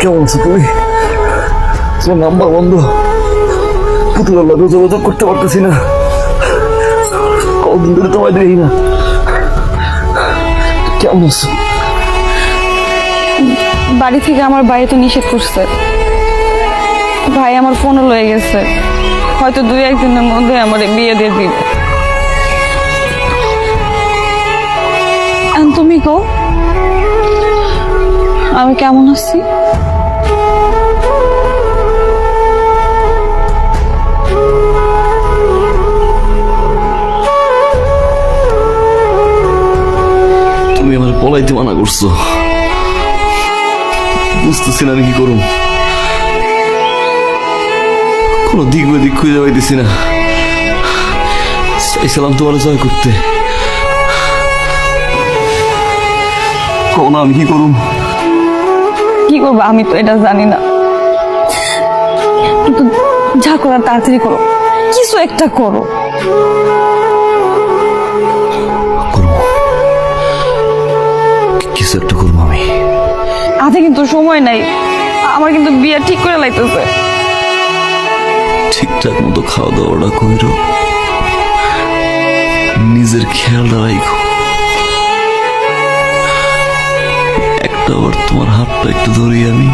কেমন আছো তুমি? তোমার নাম্বার বন্ধ। পুতুলের লগে যোগাযোগ করতে পারতেছি না। কতদিন ধরে তোমায় দেখি না। কেমন আছো? বাড়ি থেকে আমার বাড়িতে নিষেধ করছে। ভাই আমার ফোনও লয়ে গেছে। হয়তো দুই একদিনের মধ্যে আমার বিয়ে দিয়ে দিবে। তুমি কো আমি কেমন আছি? তুমি আমার পলাইতে মানা করছ। বুঝতেছি না আমি কি করুন কোনো দিক বা দিক খুঁজে পাইতেছি না। চাইছিলাম তোমার জয় করতে। কও না আমি কি করুম। কি করব? আমি তো এটা জানি না। কিন্তু যা করার তাড়াতাড়ি করো। কিছু একটা করো। করব। কিছু একটা করব আমি। হাতে কিন্তু সময় নাই। আমার কিন্তু বিয়ে ঠিক করে লাইতেছে। ঠিকঠাক মতো খাওয়া দাওয়াটা কইরো। নিজের খেয়ালটা রাখো একটা বার তোমার হাতটা একটু ধরি আমি।